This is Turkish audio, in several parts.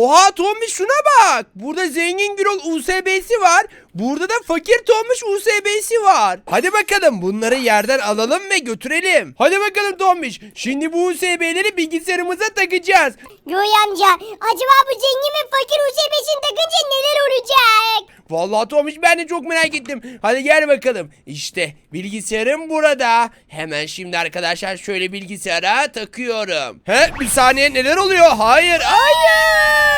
Oha Tombiş şuna bak. Burada zengin Gürol USB'si var. Burada da fakir Tombiş USB'si var. Hadi bakalım bunları yerden alalım ve götürelim. Hadi bakalım Tombiş. Şimdi bu USB'leri bilgisayarımıza takacağız. Göğe amca acaba bu zengin ve fakir USB'sini takınca neler olacak? Vallahi Tomiş ben de çok merak ettim. Hadi gel bakalım. İşte bilgisayarım burada. Hemen şimdi arkadaşlar şöyle bilgisayara takıyorum. He bir saniye neler oluyor? Hayır. Hayır.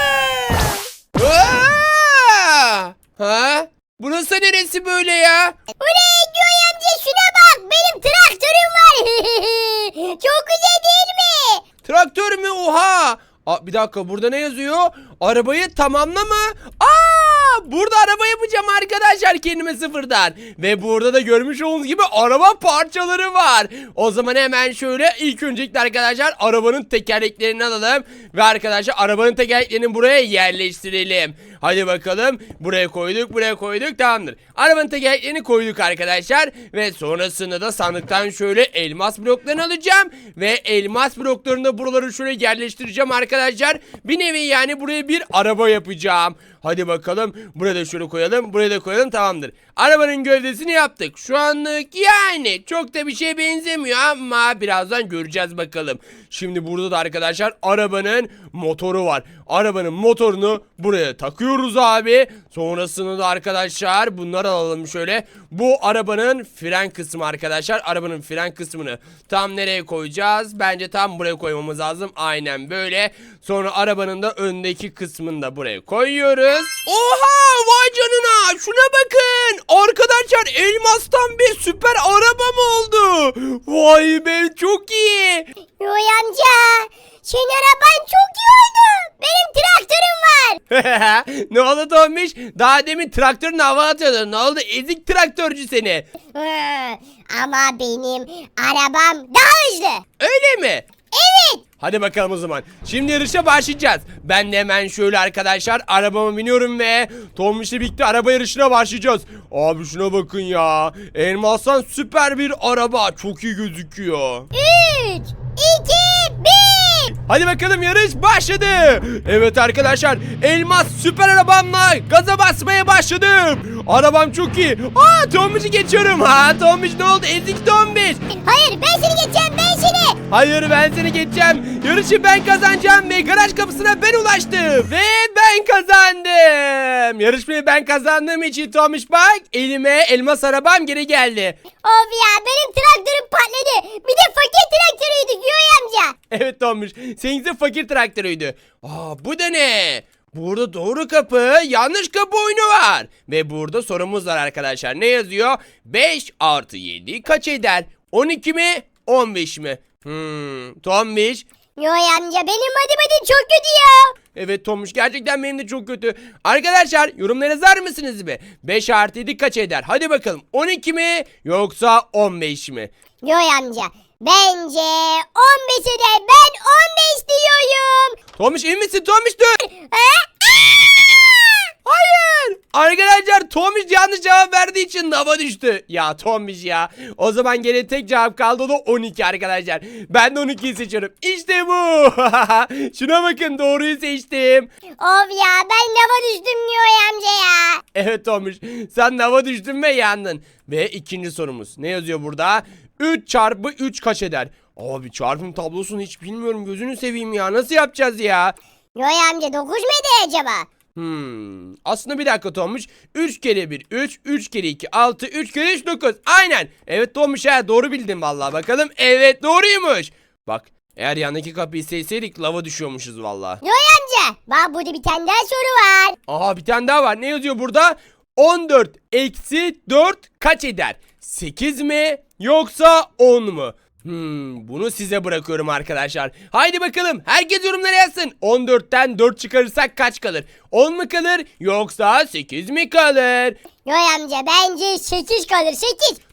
Neresi böyle ya? Uley Göğe amca şuna bak benim traktörüm var. Çok güzel değil mi? Traktör mü? Oha! Aa, bir dakika burada ne yazıyor? Arabayı tamamla mı? Aa! Burada araba yapacağım arkadaşlar kendime sıfırdan. Ve burada da görmüş olduğunuz gibi araba parçaları var. O zaman hemen şöyle ilk öncelikle arkadaşlar arabanın tekerleklerini alalım. Ve arkadaşlar arabanın tekerleklerini buraya yerleştirelim. Hadi bakalım. Buraya koyduk, buraya koyduk. Tamamdır. Arabanın tekerleklerini koyduk arkadaşlar. Ve sonrasında da sandıktan şöyle elmas bloklarını alacağım. Ve elmas bloklarını da buraları şöyle yerleştireceğim arkadaşlar. Bir nevi yani buraya bir araba yapacağım. Hadi bakalım. Buraya da şöyle koyalım. Buraya da koyalım. Tamamdır. Arabanın gövdesini yaptık. Şu anlık yani çok da bir şeye benzemiyor ama birazdan göreceğiz bakalım. Şimdi burada da arkadaşlar arabanın motoru var. Arabanın motorunu buraya takıyoruz abi. Sonrasında da arkadaşlar bunları alalım şöyle. Bu arabanın fren kısmı arkadaşlar. Arabanın fren kısmını tam nereye koyacağız? Bence tam buraya koymamız lazım. Aynen böyle. Sonra arabanın da öndeki kısmını da buraya koyuyoruz. Oha vay canına şuna bakın. Arkadaşlar elmastan bir süper araba mı oldu? Vay be çok iyi. Göğe amca senin araban çok iyi oldu. Benim traktörüm var. ne oldu Tombiş? Daha demin traktörün hava atıyordun. Ne oldu? Ezik traktörcü seni. Hı, Ama benim arabam daha hızlı. Öyle mi? Evet. Hadi bakalım o zaman. Şimdi yarışa başlayacağız. Ben de hemen şöyle arkadaşlar arabama biniyorum ve Tombiş'le birlikte araba yarışına başlayacağız. Abi şuna bakın ya. Elmastan süper bir araba. Çok iyi gözüküyor. 3, 2, 1. Hadi bakalım yarış başladı. Evet arkadaşlar elmas süper arabamla gaza basmaya başladım. Arabam çok iyi. Aa Tombiş'i geçiyorum. Ha Tombiş ne oldu? Ezik Tombiş. Hayır ben seni geçeceğim ben seni. Hayır ben seni geçeceğim. Yarışı ben kazanacağım ve garaj kapısına ben ulaştım. Ve ben kazandım. Yarışmayı ben kazandığım için Tomiş bak elime elmas arabam geri geldi. Of ya benim traktörüm patladı. Bir de fakir traktörüydü Göğe amca. Evet Tomiş seninki fakir traktörüydü. Aa bu da ne? Burada doğru kapı, yanlış kapı oyunu var. Ve burada sorumuz var arkadaşlar. Ne yazıyor? 5 artı 7 kaç eder? 12 mi? 15 mi? Hmm, Tomiş Göğe amca benim matematik çok kötü ya. Evet Tomuş gerçekten benim de çok kötü. Arkadaşlar yorumlara yazar mısınız be? 5 artı 7 kaç eder? Hadi bakalım 12 mi yoksa 15 mi? Göğe amca bence 15 eder ben 15 diyorum. Tomuş emin misin Tomuş dur. Ha? Hayır. Arkadaşlar Tomuş yanlış cevap verdiği için lava düştü. Ya Tomuş ya. O zaman geriye tek cevap kaldı o da 12 arkadaşlar. Ben de 12'yi seçiyorum. İşte bu. Şuna bakın doğruyu seçtim. Of ya ben lava düştüm Göğe amca ya. Evet Tomuş sen lava düştün ve yandın. Ve ikinci sorumuz ne yazıyor burada? 3 çarpı 3 kaç eder? Abi çarpım tablosunu hiç bilmiyorum gözünü seveyim ya nasıl yapacağız ya? Göğe amca 9 mu eder acaba? Hmm. Aslında bir dakika Tomuş. 3 kere 1 3, 3 kere 2 6, 3 kere 3 9. Aynen. Evet Tomuş ha doğru bildin vallahi bakalım. Evet doğruymuş. Bak eğer yandaki kapıyı seçseydik lava düşüyormuşuz vallahi. Göğe amca bak burada bir tane daha soru var. Aha bir tane daha var. Ne yazıyor burada? 14 eksi 4 kaç eder? 8 mi yoksa 10 mu? Hmm, bunu size bırakıyorum arkadaşlar. Haydi bakalım herkes yorumlara yazsın. 14'ten 4 çıkarırsak kaç kalır? 10 mu kalır yoksa 8 mi kalır? Göğe amca bence 8 kalır 8.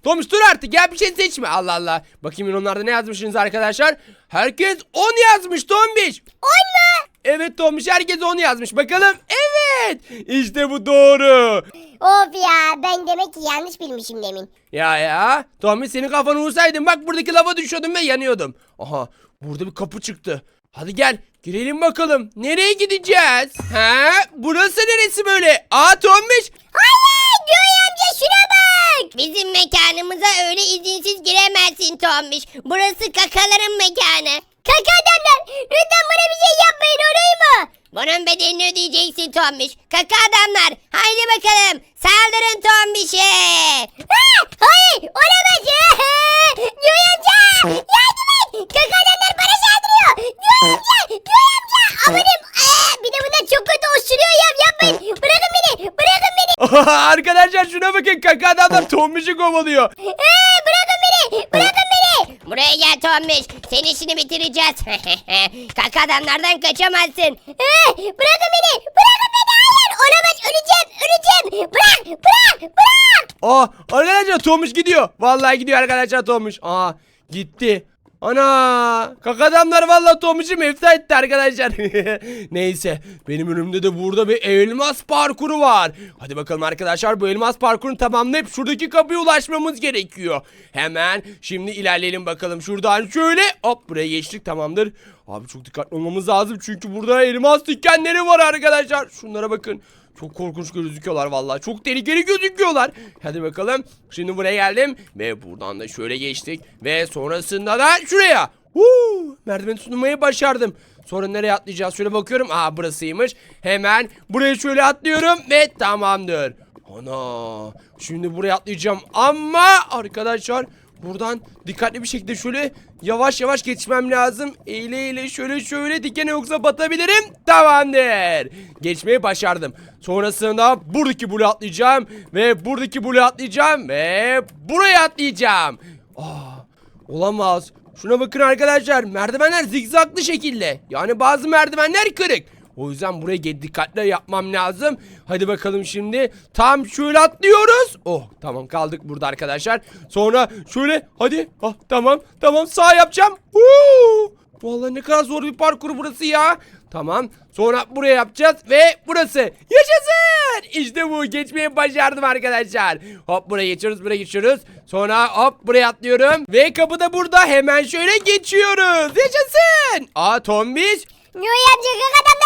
Tomuş dur artık ya bir şey seçme Allah Allah. Bakayım yorumlarda ne yazmışsınız arkadaşlar? Herkes 10 yazmış Tombiş. 10 mu? Evet Tomuş herkes 10 yazmış. Bakalım evet işte bu doğru. Of ya ben demek ki yanlış bilmişim demin. Ya ya. Tommy senin kafanı vursaydın bak buradaki lava düşüyordum ve yanıyordum. Aha burada bir kapı çıktı. Hadi gel Girelim bakalım. Nereye gideceğiz? Ha? Burası neresi böyle? Aa Tombiş. Hayır Göğe amca şuna bak. Bizim mekanımıza öyle izinsiz giremezsin Tombiş. Burası kakaların mekanı. Kaka adamlar lütfen bana bir şey yapmayın olur mu? Bunun bedelini ödeyeceksin Tombiş. Kaka adamlar haydi bakalım saldırın Tombiş'e. Hayır olamaz. Göğe amca yardım et. Kaka adamlar bana saldırıyor. Göğe amca Göğe amca. Aa, bir de bunlar çok kötü osuruyor ya yapmayın. Bırakın beni bırakın beni. Arkadaşlar şuna bakın. Kaka adamlar Tombiş'i kovalıyor. Ee, bırakın beni! Bırakın beni! Buraya gel Tombiş. Senin işini bitireceğiz. Kaka adamlardan kaçamazsın. Ee, bırakın beni! Bırakın beni! Hayır! Olamaz! Öleceğim! Öleceğim! Bırak! Bırak! Bırak! Aa arkadaşlar Tomuş gidiyor. Vallahi gidiyor arkadaşlar Tomuş. Aa gitti. Ana kaka adamlar vallahi Tomuş'u mefta etti arkadaşlar. Neyse benim önümde de burada bir elmas parkuru var. Hadi bakalım arkadaşlar bu elmas parkurunu tamamlayıp şuradaki kapıya ulaşmamız gerekiyor. Hemen şimdi ilerleyelim bakalım şuradan şöyle hop buraya geçtik tamamdır. Abi çok dikkatli olmamız lazım çünkü burada elmas dükkanları var arkadaşlar. Şunlara bakın. Çok korkunç gözüküyorlar vallahi. Çok tehlikeli gözüküyorlar. Hadi bakalım. Şimdi buraya geldim. Ve buradan da şöyle geçtik. Ve sonrasında da şuraya. Huu, merdiveni sunmayı başardım. Sonra nereye atlayacağız? Şöyle bakıyorum. Aa burasıymış. Hemen buraya şöyle atlıyorum. Ve tamamdır. Ana. Şimdi buraya atlayacağım. Ama arkadaşlar buradan dikkatli bir şekilde şöyle yavaş yavaş geçmem lazım. Eğile eğile şöyle şöyle dikene yoksa batabilirim. Tamamdır. Geçmeyi başardım. Sonrasında buradaki bulu atlayacağım. Ve buradaki bulu atlayacağım. Ve buraya atlayacağım. Aa, olamaz. Şuna bakın arkadaşlar. Merdivenler zigzaglı şekilde. Yani bazı merdivenler kırık. O yüzden buraya dikkatli yapmam lazım. Hadi bakalım şimdi. Tam şöyle atlıyoruz. Oh tamam kaldık burada arkadaşlar. Sonra şöyle hadi. Ah tamam tamam sağ yapacağım. Huu! Vallahi ne kadar zor bir parkur burası ya. Tamam. Sonra buraya yapacağız ve burası. Yaşasın. İşte bu. Geçmeyi başardım arkadaşlar. Hop buraya geçiyoruz. Buraya geçiyoruz. Sonra hop buraya atlıyorum. Ve kapı da burada. Hemen şöyle geçiyoruz. Yaşasın. Aa Tombiş. Göğe amca kaka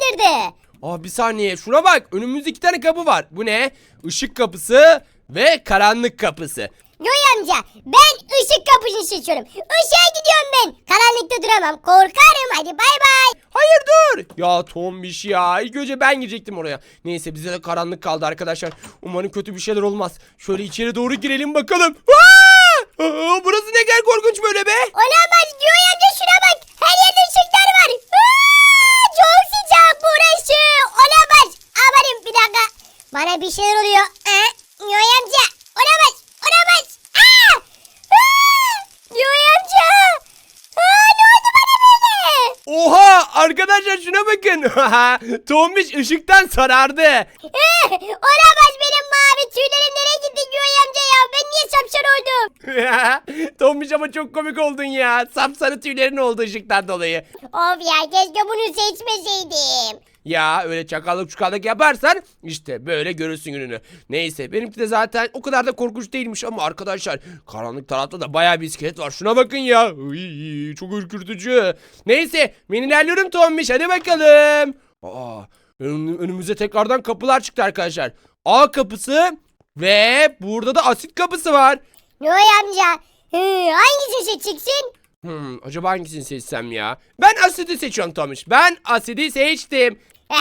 saldırdı. Aa bir saniye şuna bak önümüzde iki tane kapı var. Bu ne? Işık kapısı ve karanlık kapısı. Göğe amca ben ışık kapısını seçiyorum. Işığa gidiyorum ben. Karanlıkta duramam. Korkarım. Hadi bay bay. Hayır dur. Ya Tombiş ya. İlk önce ben girecektim oraya. Neyse bize de karanlık kaldı arkadaşlar. Umarım kötü bir şeyler olmaz. Şöyle içeri doğru girelim bakalım. Aa! Aa, burası ne kadar korkunç böyle be. Olamaz Göğe amca şuna bak. Her yerde ışıklar var. Aa, burası. Olamaz. Amanın bir dakika. Bana bir şeyler oluyor. Aa, Göğe amca. Olamaz. Olamaz. Aa! Aa! Göğe amca. Aa, ne oldu bana böyle? Oha arkadaşlar şuna bakın. Tombiş ışıktan sarardı. Ee, Olamaz benim mavi tüylerim nereye gitti Göğe amca ya? Ben niye sapşar oldum? Tombiş ama çok komik oldun ya. Sapsarı tüylerin oldu ışıktan dolayı. Of ya keşke bunu seçmeseydim. Ya öyle çakallık çukallık yaparsan işte böyle görürsün gününü. Neyse benimki de zaten o kadar da korkunç değilmiş ama arkadaşlar karanlık tarafta da bayağı bir iskelet var. Şuna bakın ya. Iy, çok ürkürtücü. Neyse ben ilerliyorum Tombiş hadi bakalım. Aa, önüm- önümüze tekrardan kapılar çıktı arkadaşlar. A kapısı ve burada da asit kapısı var. Göğe amca. Hı, hangisini seçeceksin? Hmm, acaba hangisini seçsem ya? Ben asidi seçiyorum Tomiş. Ben asidi seçtim.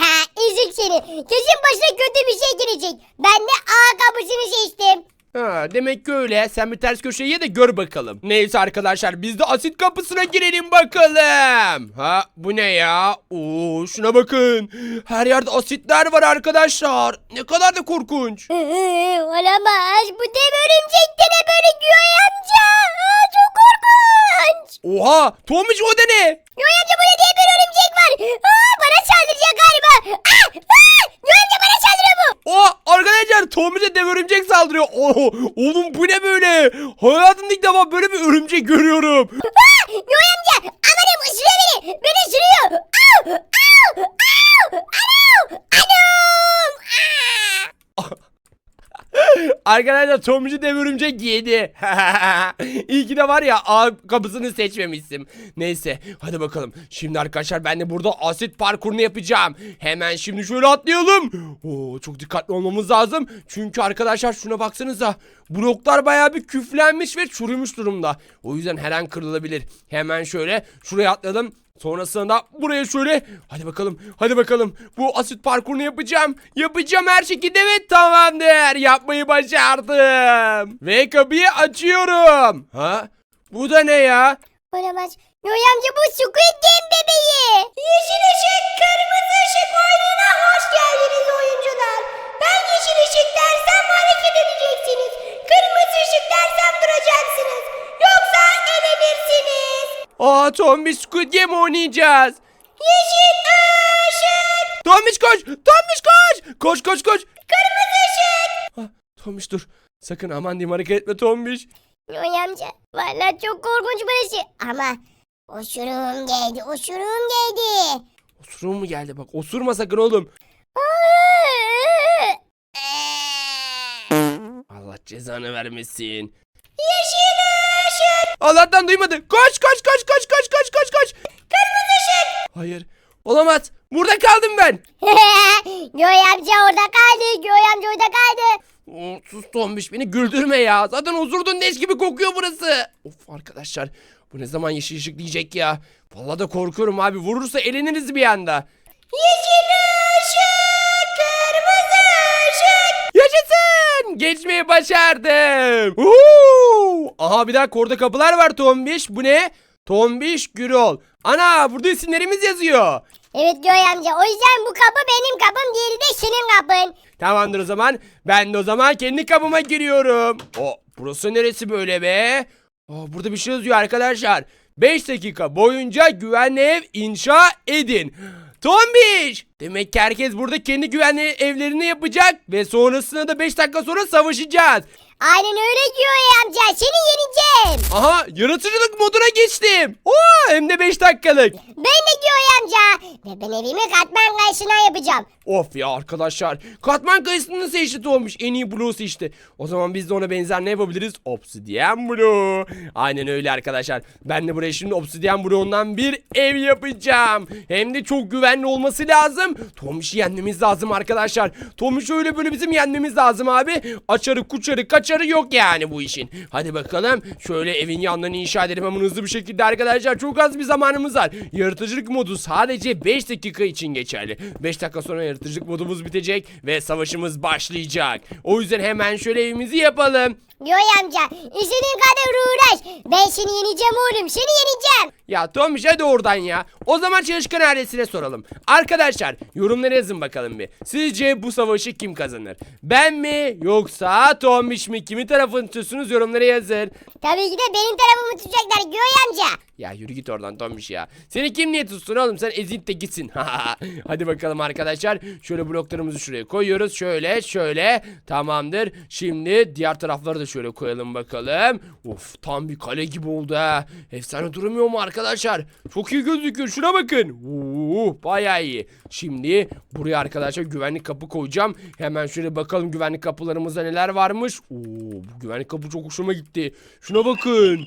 Ezik seni. Kesin başına kötü bir şey gelecek. Ben de A kapısını seçtim. Ha, demek ki öyle. Sen bir ters köşeye ye de gör bakalım. Neyse arkadaşlar biz de asit kapısına girelim bakalım. Ha bu ne ya? Oo şuna bakın. Her yerde asitler var arkadaşlar. Ne kadar da korkunç. Hı, Olamaz. Bu dev örümcek de böyle Göğe amca? Aa, çok korkunç. Oha Tomiş o da ne? Göğe amca burada dev bir örümcek var. Aa, bana saldıracak galiba. Aa, aa, amca bana saldırıyor bu. Oha arkadaşlar Tomiş'e dev örümcek saldırıyor. Oo, oğlum bu ne böyle? Hayatımda ilk defa böyle bir örümcek görüyorum. Aa, Göğe amca amanım ısırıyor beni. Beni ısırıyor. Au, au, au, anam, anam. Aa. Arkadaşlar Tombiş'i dev örümcek yedi. İyi ki de var ya A kapısını seçmemişsin. Neyse hadi bakalım. Şimdi arkadaşlar ben de burada asit parkurunu yapacağım. Hemen şimdi şöyle atlayalım. Oo, çok dikkatli olmamız lazım. Çünkü arkadaşlar şuna baksanıza. Bloklar bayağı bir küflenmiş ve çürümüş durumda. O yüzden her an kırılabilir. Hemen şöyle şuraya atladım. Sonrasında buraya şöyle hadi bakalım hadi bakalım. Bu asit parkurunu yapacağım. Yapacağım her şekilde ve tamamdır. Yapmayı başardım. Ve kapıyı açıyorum. Ha? Bu da ne ya? Olamaz. Noy amca bu Squid Game bebeği. Yeşil ışık, kırmızı ışık oyununa hoş geldiniz oyuncular. Ben yeşil ışık dersem aa Tombiş Squid Game oynayacağız. Yeşil ışık, Tombiş koş. Tombiş koş. Koş koş koş. Kırmızı ışık. ah, Tombiş dur. Sakın aman diyeyim hareket etme Tombiş. Noy amca valla çok korkunç burası. Ama uçurum geldi, uçurum geldi. osuruğun mu geldi? Bak osurma sakın oğlum. Allah cezanı vermesin Allah'tan duymadı. Koş koş koş koş koş koş koş koş. kırmızı ışık. Hayır. Olamaz. Burada kaldım ben. Göğe amca orada kaldı. Göğe amca orada kaldı. Oo, sus Tombiş beni güldürme ya. Zaten huzurdun leş gibi kokuyor burası. Of arkadaşlar. Bu ne zaman yeşil ışık diyecek ya. Vallahi da korkuyorum abi. Vurursa eleniriz bir anda. Yeşil Geçmeyi başardım. Uhu! Aha bir dakika orada kapılar var Tombiş. Bu ne? Tombiş Gürol. Ana burada isimlerimiz yazıyor. Evet Göğe amca o yüzden bu kapı benim kapım diğeri de senin kapın. Tamamdır o zaman. Ben de o zaman kendi kapıma giriyorum. O burası neresi böyle be? Aa, burada bir şey yazıyor arkadaşlar. 5 dakika boyunca güvenli ev inşa edin. Tombiş! Demek ki herkes burada kendi güvenli evlerini yapacak ve sonrasında da 5 dakika sonra savaşacağız. Aynen öyle Göğe amca seni yeneceğim. Aha yaratıcılık moduna geçtim. Oo, hem de 5 dakikalık. Ben de Göğe amca. Ve ben evimi katman karşına yapacağım. Of ya arkadaşlar. Katman kayısının nasıl eşit olmuş? En iyi Blue seçti. O zaman biz de ona benzer ne yapabiliriz? Obsidian Blue. Aynen öyle arkadaşlar. Ben de buraya şimdi Obsidian Blue'undan bir ev yapacağım. Hem de çok güvenli olması lazım. Tomiş'i yenmemiz lazım arkadaşlar. Tomiş öyle böyle bizim yenmemiz lazım abi. Açarı kuçarı kaçarı yok yani bu işin. Hadi bakalım. Şöyle evin yanlarını inşa edelim hemen hızlı bir şekilde arkadaşlar. Çok az bir zamanımız var. Yaratıcılık modu sadece 5 dakika için geçerli. 5 dakika sonra yaratıcılık modumuz bitecek ve savaşımız başlayacak. O yüzden hemen şöyle evimizi yapalım. Göğe amca istediğin kadar uğraş. Ben seni yeneceğim oğlum seni yeneceğim. Ya Tomiş hadi oradan ya. O zaman çalışkan ailesine soralım. Arkadaşlar yorumlara yazın bakalım bir. Sizce bu savaşı kim kazanır? Ben mi yoksa Tomiş mi? Kimin tarafını tutuyorsunuz yorumlara yazın. Tabii ki de benim tarafımı tutacaklar Göğe amca. Ya yürü git oradan Tomiş ya. Seni kim niye tutsun oğlum sen ezit de gitsin. Hadi bakalım arkadaşlar. Şöyle bloklarımızı şuraya koyuyoruz. Şöyle şöyle. Tamamdır. Şimdi diğer tarafları da şöyle koyalım bakalım. Of tam bir kale gibi oldu ha. Efsane durmuyor mu arkadaşlar? Çok iyi gözüküyor. Şuna bakın. Oo, bayağı iyi. Şimdi buraya arkadaşlar güvenlik kapı koyacağım. Hemen şöyle bakalım güvenlik kapılarımızda neler varmış. Oo, bu güvenlik kapı çok hoşuma gitti. Şuna bakın.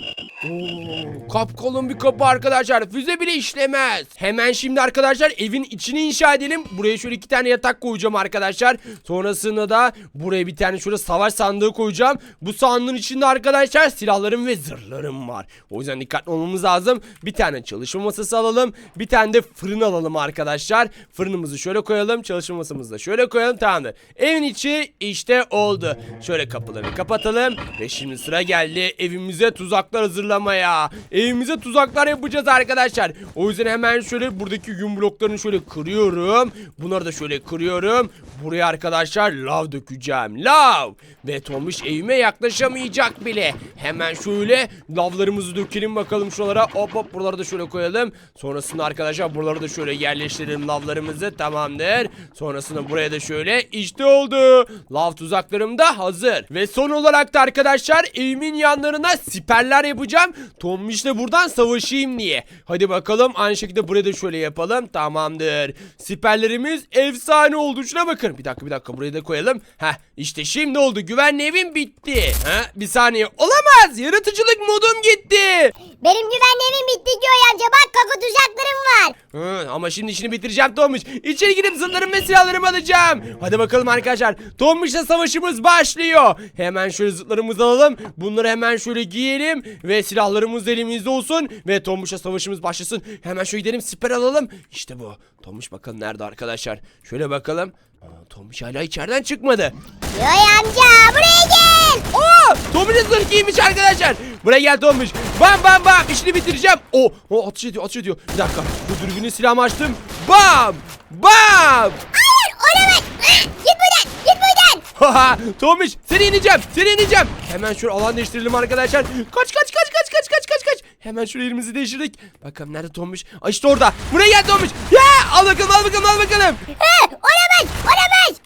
Oo, kapkalın bir kapı arkadaşlar. Füze bile işlemez. Hemen şimdi arkadaşlar evin içini inşa edelim. Buraya şöyle iki tane yatak koyacağım arkadaşlar. Sonrasında da buraya bir tane şöyle savaş sandığı koyacağım. Bu sandığın içinde arkadaşlar silahlarım ve zırhlarım var. O yüzden dikkatli olmamız lazım. Bir tane çalışma masası alalım. Bir tane de fırın alalım arkadaşlar. Fırınımızı şöyle koyalım. Çalışma masamızı da şöyle koyalım. Tamamdır. Evin içi işte oldu. Şöyle kapıları kapatalım. Ve şimdi sıra geldi evimize tuzaklar hazırlamaya. Evimize tuzaklar yapacağız arkadaşlar. O yüzden hemen şöyle buradaki yum bloklarını şöyle kırıyorum. Bunları da şöyle kırıyorum. Buraya arkadaşlar lav dökeceğim. Lav. Ve Tomuş evime yaklaşamayacak bile. Hemen şöyle lavlarımızı dökelim bakalım şuralara. Hop hop buraları da şöyle koyalım. Sonrasında arkadaşlar buraları da şöyle yerleştirelim lavlarımızı tamamdır. Sonrasında buraya da şöyle işte oldu. Lav tuzaklarım da hazır. Ve son olarak da arkadaşlar evimin yanlarına siperler yapacağım. Tombiş'le buradan savaşayım diye. Hadi bakalım aynı şekilde buraya da şöyle yapalım. Tamamdır. Siperlerimiz efsane oldu. Şuna bakın. Bir dakika bir dakika burayı da koyalım. Heh işte şimdi oldu. Güvenli evim bitti. Ha, bir saniye. Olamaz. Yaratıcılık modum gitti. Benim güvenliğim bitti Joy amca bak kaka tuzaklarım var. Hı, ama şimdi işini bitireceğim Tomuş. İçeri girip zırhlarımı ve silahlarımı alacağım. Hadi bakalım arkadaşlar. Tomuş'la savaşımız başlıyor. Hemen şöyle zırhlarımızı alalım. Bunları hemen şöyle giyelim. Ve silahlarımız elimizde olsun. Ve Tomuş'la savaşımız başlasın. Hemen şöyle gidelim siper alalım. İşte bu. Tomuş bakalım nerede arkadaşlar. Şöyle bakalım. Aa, Tomuş hala içeriden çıkmadı. Joy amca buraya gel. Aa! Tommy'nin zırh giymiş arkadaşlar. Buraya gel Tommy. Bam bam bam. İşini bitireceğim. O, o atış ediyor, atış ediyor. Bir dakika. Bu dürbünün silahımı açtım. Bam! Bam! Hayır olamaz. Ah, Git buradan git buradan. Haha! Tommy seni ineceğim. Seni ineceğim. Hemen şöyle alan değiştirelim arkadaşlar. Kaç kaç kaç kaç kaç kaç kaç kaç. Hemen şöyle elimizi değiştirdik. Bakalım nerede Tommy? Aa işte orada. Buraya gel Tommy. Ya! Al bakalım al bakalım al bakalım. Ha, olamaz.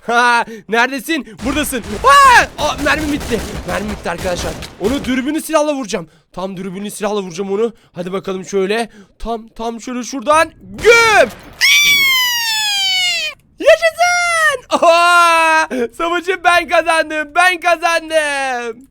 Ha, neredesin? Buradasın. Ha! Aa, mermi bitti. Mermi bitti arkadaşlar. Onu dürbünü silahla vuracağım. Tam dürbünü silahla vuracağım onu. Hadi bakalım şöyle. Tam tam şöyle şuradan. Güm! Yaşasın! Oha! Savaşı ben kazandım. Ben kazandım.